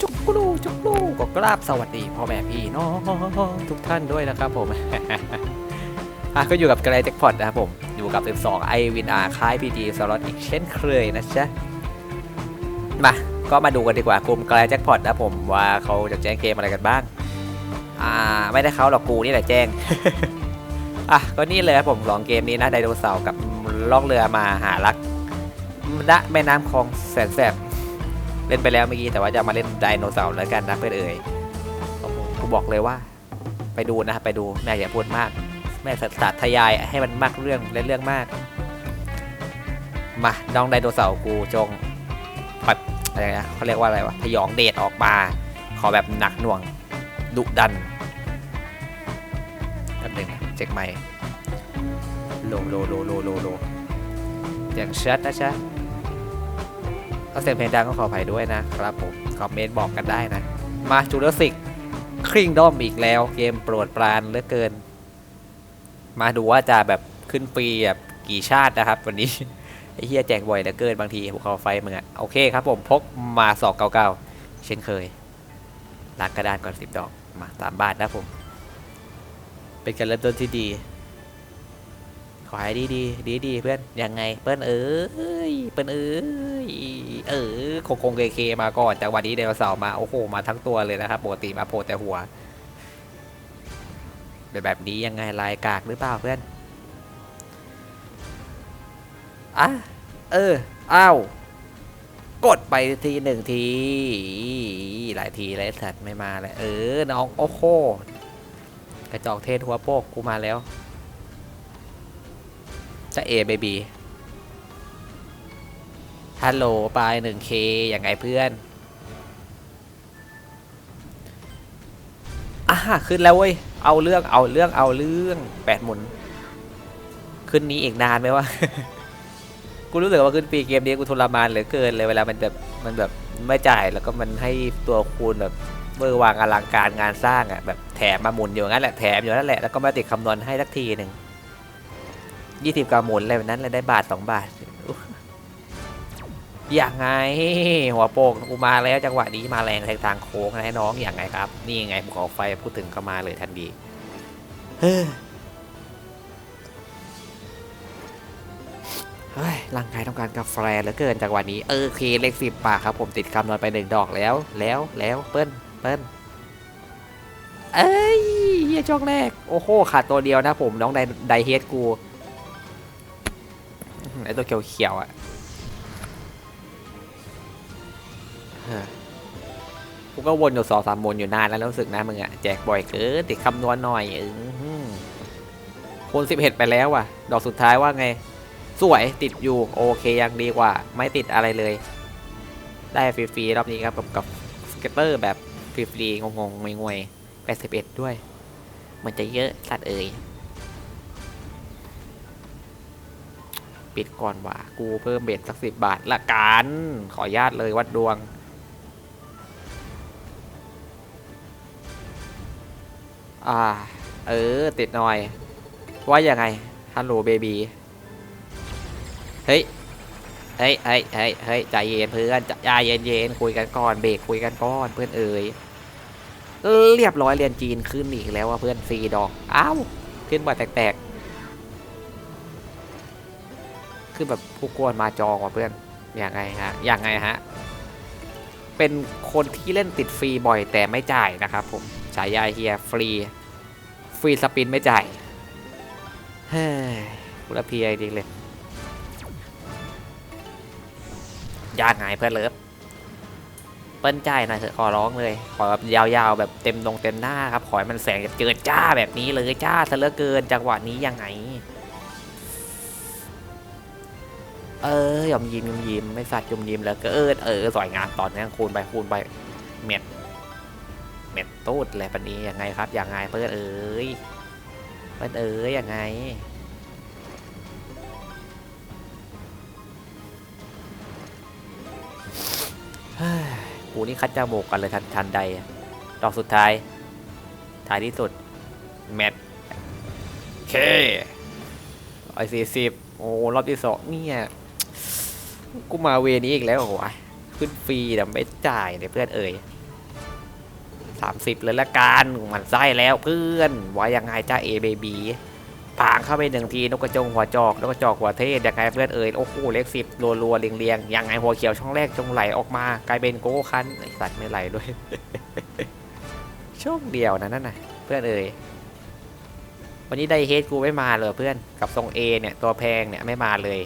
จุกกรูจุกกรูก็กราบสวัสดีพ่อแม่พี่น้องทุกท่านด้วยนะครับผม อะก็อยู่กับกระไรแจ็คพอตนะครับผม อยู่กับ 12 i w i n r ค่ายพีดีสล็อตอีกเช่นเคยนะจ๊ะ มา ก็มาดูกันดีกว่ากลุ่มกระไรแจ็คพอตนะผมว่าเขาจะแจ้งเกมอะไรกันบ้าง อ่า ไม่ได้เขาหรอกกูนี่แหละแจ้ง อะ ก็นี่เลยครับผมสองเกมนี้นะไดโนเสาร์กับล่องเรือมาหารักณแม่น้ำคลองแสนแสบ เล่นไปแล้วเมื่อกี้แต่ว่าจะมาเล่นไดโนเสาร์แล้วกันนะเพื่อนเอ่ยกูบอกเลยว่า ไปดูนะไปดูแม่อย่าพูดมาก แม่สัตว์ทยายให้มันมากเรื่องเล่นเรื่องมาก มาน้องไดโนเสาร์กูจงแบบอะไรนะเขาเรียกว่าอะไรวะพยองเดชออกมา ขอแบบหนักหน่วงดุดันแบบนึงเช็คไมค์โลโลโลโลโลโลอย่างชัดนะจ๊ะ ถ้าเสียงเพลงดังก็ขออภัยด้วยนะครับผม คอมเมนต์บอกกันได้นะ มาจูเลสิกคริงด้อมอีกแล้ว เกมโปรดปรานเหลือเกิน มาดูว่าจะแบบขึ้นฟรีแบบกี่ชาตินะครับ วันนี้ไอ้เฮียแจกบ่อยเหลือเกินบางทีภูเขาไฟมึงอะโอเคครับผมพกมาสอกเก่าๆเช่นเคยล้างกระดานก่อนสิบดอกมาตามบ้านนะผม เป็นการเริ่มต้นที่ดี ขอให้ดีดีดีดีเพื่อนยังไงเพื่อนเอ้ยเพื่อนเอ้ยเออคงคงเคเคมาก่อนแต่วันนี้เดโนเสาร์มาโอ้โหมาทั้งตัวเลยนะครับปกติมาโผล่แต่หัวเป็นแบบนี้ยังไงลายกากหรือเปล่าเพื่อนอะเอออ้าวกดไปทีหนึ่งที หลายทีเลยสัตว์ไม่มาเลยเออน้องโอ้โหกระจอกเทศหัวโปกกูมาแล้ว จะเอเบบีฮัลโหลปลายหนึ่งเคอย่างไงเพื่อนอะขึ้นแล้วเว้ย เอาเรื่องเอาเรื่องเอาเรื่องแปดหมุน ขึ้นนี้อีกนานไหมวะ กูรู้สึกว่าขึ้นปีเกมนี้กูทรมานเหลือเกินเลยเวลามันแบบมันแบบไม่จ่ายแล้วก็มันให้ตัวคูณแบบเบอร์วางอลังการงานสร้างอะแบบแถมมาหมุนอยู่งั้นแหละแถมอยู่นั่นแหละแล้วก็มาติดคำนวณให้สักทีหนึ่ง ยี่สิบกว่าหมุนอะไรแบบนั้นเลยได้บาทสองบาทอย่างไง หัวโปกกูมาแล้วจังหวะนี้มาแรงแทงทางโค้งนะน้องอย่างไงครับ นี่ไงภูเขาไฟพูดถึงก็มาเลยทันทีเฮ้ยร่างกายต้องการกาแฟเหลือเกินจังหวะนี้ เออเคเลขสิบปากครับผมติดคำนวณไปหนึ่งดอกแล้ว แล้วแล้วเปิ้ลเปิ้ลเอ้ยเฮียช่องแรก โอ้โหขาดตัวเดียวนะผมน้องไดไดเฮดกู ไอตัวเขียวๆอะกูก็วนอยู่สองสามวนอยู่นานแล้วรู้สึกนะมึงอะแจกบ่อยเกินติดคำนวณหน่อยอืมคนสิบเอ็ดไปแล้วอะ ดอกสุดท้ายว่าไง สวยติดอยู่ โอเคยังดีกว่า ไม่ติดอะไรเลย ได้ฟรีๆรอบนี้ครับกับกับสเก็ตเตอร์แบบฟรีๆงงๆงวยๆแปดสิบเอ็ดด้วย มันจะเยอะสัตว์เอ่ย ปิดก่อนว่ะกูเพิ่มเบ็ดสักสิบบาทละกันขออนุญาตเลยวัดดวง อ่า เออ ติดหน่อย ว่ายังไง ฮัลโหลเบบีเฮ้ยเฮ้ยเฮ้ยเฮ้ยเฮ้ยใจเย็นเพื่อนใจเย็นเย็นๆคุยกันก่อนเบรกคุยกันก่อนเพื่อนเอ๋ยเรียบร้อยเรียนจีนขึ้นอีกแล้วว่าเพื่อนฟรีดอกอ้าวขึ้นมาแตก คือแบบผู้กวนมาจองว่ะเพื่อนอย่างไงฮะอย่างไงฮะ เป็นคนที่เล่นติดฟรีบ่อยแต่ไม่จ่ายนะครับผมฉายาเฮียฟรี ฟรีสปินไม่จ่ายเฮ้ยกูละเพียจริงเลยยากไงเพื่อนเลิฟเปิ้ลจ่ายหน่อยเถอะขอร้องเลย ขอแบบยาวๆแบบเต็มตรงเต็มหน้าครับ ขอให้มันแสงเจิดจ้าแบบนี้เลยจ้าซะเหลือเกินจังหวะนี้ยังไง เออยอมยิ้มยอมยิ้มไม่สัตว์ยอมยิ้มแล้วก็เออเออสวยงามตอนนี้คูณไปคูณไปเม็ดเม็ดตูดเลยปันนี้ยังไงครับยังไงเพื่อนเอ๋ยเพื่อนเอ๋ยยังไงเฮ้ยกูนี่คัดจมูกกันเลยทันทันใดดอกสุดท้าย ท้ายที่สุด แมทเคไอสี่สิบโอ้รอบที่สองเนี่ย กูมาเวนี้อีกแล้วโอ้ยขึ้นฟรีแต่ไม่จ่ายเนี่ยเพื่อนเอ่ยสามสิบเลยละกันมันไส้แล้วเพื่อนว่ายังไงจ้าเอเบบีปางเข้าไปหนึ่งทีนกกระจงหัวจอกนกกระจอกหัวเทศยังไงเพื่อนเอ่ยโอ้โหเลขสิบรัวรัวๆเรียงเรียงๆยังไงหัวเขียวช่องแรกจงไหลออกมากลายเป็นโกโก้คันไอสัตว์ไม่ไหลด้วยช่องเดียวนะนั่นน่ะเพื่อนเอ่ยวันนี้ไดเฮดกูไม่มาเลยเพื่อนกับทรงเอเนี่ยตัวแพงเนี่ยไม่มาเลย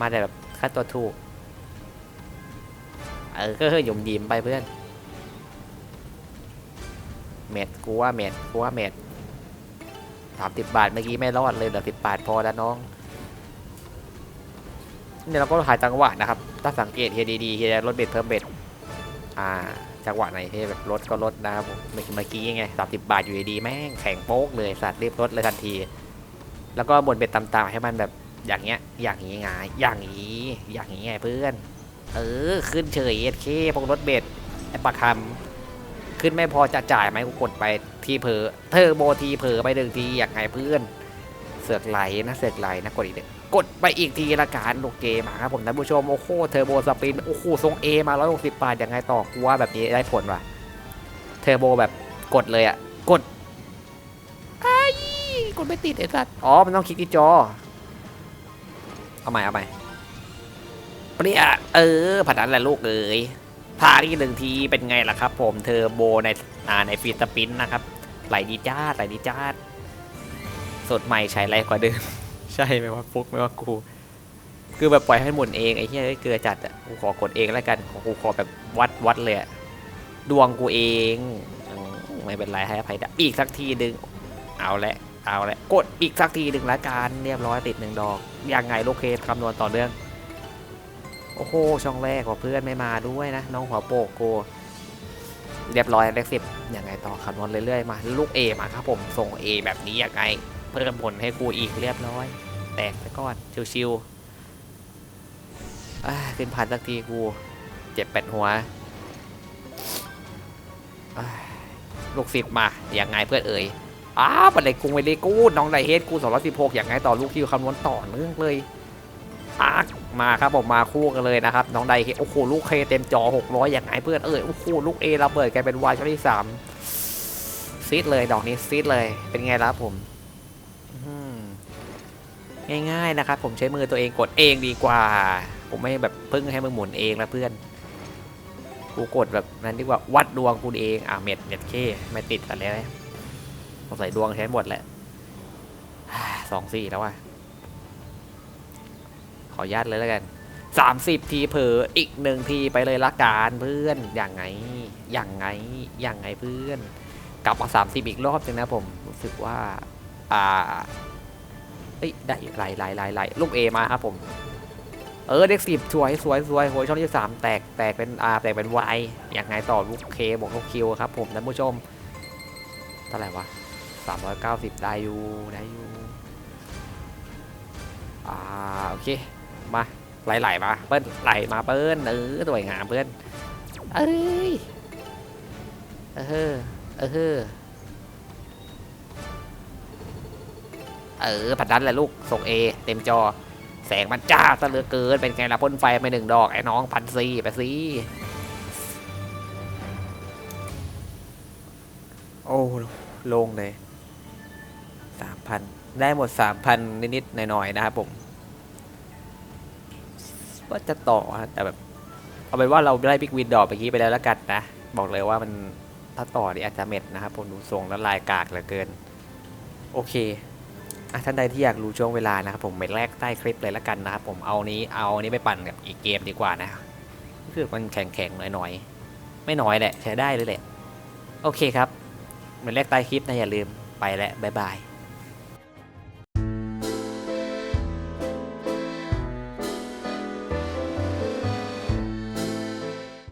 มาแต่แบบ ค่าตัวถูก เออก็เฮ้ยหยุ่มยิ้มไปเพื่อน เม็ดกูว่าเม็ดกูว่าเม็ดสามสิบบาทเมื่อกี้ไม่รอดเลยเหลือสิบบาทพอแล้วน้องเนี่ยเราก็หาจังหวะนะครับ ถ้าสังเกตเฮียดีๆเฮียลดเบ็ดเพิ่มเบ็ด อ่า จังหวะไหนที่แบบลดก็ลดนะครับเมื่อกี้เมื่อกี้ไงสามสิบบาทอยู่ดีแม่งแข็งโป๊กเลยสัตว์รีบลดเลยทันที แล้วก็บนเบ็ดตามๆให้มันแบบ อย่างเงี้ย อย่างนี้ไงอย่างนี้ อย่างนี้ไงเพื่อน เออ ขึ้นเฉยเอเคพวกรถเบ็ดไอ้ปลาคำขึ้นไม่พอจะจ่ายไหมกูกดไปทีเผลอเทอโบทีเผลอไปหนึ่งทีอย่างไงเพื่อน เสือกไหลนะเสือกไหลนะกดอีกเด็กดไปอีกทีละการลูกเกมาครับผมท่านผู้ชมโอ้โหเทอร์โบสปินโอ้โหทรงเอมา 160 บาทยังไงต่อกูว่าแบบนี้ได้ผลว่ะเทอร์โบแบบกดเลยอะกดไอ้กดไม่ติดไอ้สัสอ๋อ มันต้องคลิกที่จอ เอาใหม่เอาใหม่เปรี้ยเออผัดนั้นแหละลูกเอ๋ยพาที่หนึ่งทีเป็นไงล่ะครับ ผมเทอร์โบในอ่าในฟีดสปินนะครับ ไหลดีจ้าดไหลดีจ้าดสดใหม่ใช้ไรกว่าเดิม ใช่ไหมว่าฟุกไหมว่ากูคือแบบปล่อยให้หมุนเองไอ้เหี้ยเอ้ยเกลือจัดอะกูขอกดเองแล้วกันของกูขอแบบวัดวัดเลยอะดวงกูเองอืมไม่เป็นไรให้อภัยได้อีกสักทีหนึ่งเอาละ เอาละกดอีกสักทีหนึ่งละกันเรียบร้อยติดหนึ่งดอกยังไงโลเคสคำนวณต่อเนื่อง โอ้โหช่องแรกว่าเพื่อนไม่มาด้วยนะ น้องหัวโปกกูเรียบร้อยเลขสิบยังไงต่อคำนวณเรื่อยๆมาลูก A มาครับผมส่ง A แบบนี้ยังไง เพิ่มผลให้กูอีกเรียบร้อย แตกไปก่อนชิวๆขึ้นพันสักทีกูเจ็บเป็ดหัวลูกศิษย์มาย่างไงเพื่อนเอ่ย อ้าวบันไดกรุงไปเลยกูน้องไดเฮดกู216อย่างไงต่อลูกคิวคำนวณต่อเนื่องเลยอาร์คมาครับผมมาคู่กันเลยนะครับน้องไดเฮดโอ้โหลูกเคเต็มจอ 600 อย่างไงเพื่อนเอ่ยโอ้โหลูกเอระเบิดกลายเป็นวายช่องที่สามซีดเลยดอกนี้ซีดเลยเป็นไงล่ะผมอืมง่ายๆนะครับผมใช้มือตัวเองกดเองดีกว่า ผมไม่แบบพึ่งให้มึงหมุนเองนะเพื่อนกูกดแบบนั้นดีกว่าวัดดวงกูเองอะเม็ดเม็ดเคไม่ติดกันแล้ว สงสัยดวงใช้หมดแหละสองสี่แล้วว่ะ ขออนุญาตเลยแล้วกันสามสิบทีเผลออีกหนึ่งทีไปเลยละกันเพื่อนอย่างไงอย่างไงอย่างไงเพื่อน กลับมาสามสิบอีกรอบนึงนะผมรู้สึกว่า อ่าเอ้ยได้ไหลไหลไหลไหลลูกเอมาครับผม เออเด็กสิบสวยสวยสวยโหยช่องที่สามแตกแตกเป็นอาแตกเป็นวายยังไงต่อลูกเคบอกลูกคิวครับผมท่านผู้ชมเท่าไหร่วะ สามร้อยเก้าสิบได้อยู่ได้อยู่อ่าโอเคมาไหลไหลมาเปิ้ลไหลมาเปิ้ลเออสวยงามเพื่อนเอ้ยเออเออเออผัดดันแหละลูกส่งเอเต็มจอ แสงมันจ้าซะเหลือเกินเป็นไงล่ะพ่นไฟไปหนึ่งดอกไอ้น้องพันซีไปสิโอ้โล่งเลย พันได้หมดสามพันนิดๆหน่อยๆนะครับผมว่าจะต่อแต่แบบ เอาเป็นว่าเราได้บิ๊กวินดอกเมื่อกี้ไปแล้วแล้วกันนะ บอกเลยว่ามันถ้าต่อนี่อาจจะเม็ดนะครับผมดูทรงแล้วลายกากเหลือเกิน โอเคอะท่านใดที่อยากรู้ช่วงเวลานะครับผมไปแรกใต้คลิปเลยละกันนะครับผมเอานี้เอานี้ไปปั่นกับอีกเกมดีกว่านะคือมันแข็งๆหน่อยๆไม่น้อยแหละใช้ได้เลยแหละ โอเคครับเมือนแรกใต้คลิปนะอย่าลืมไปแล้วบ๊ายบาย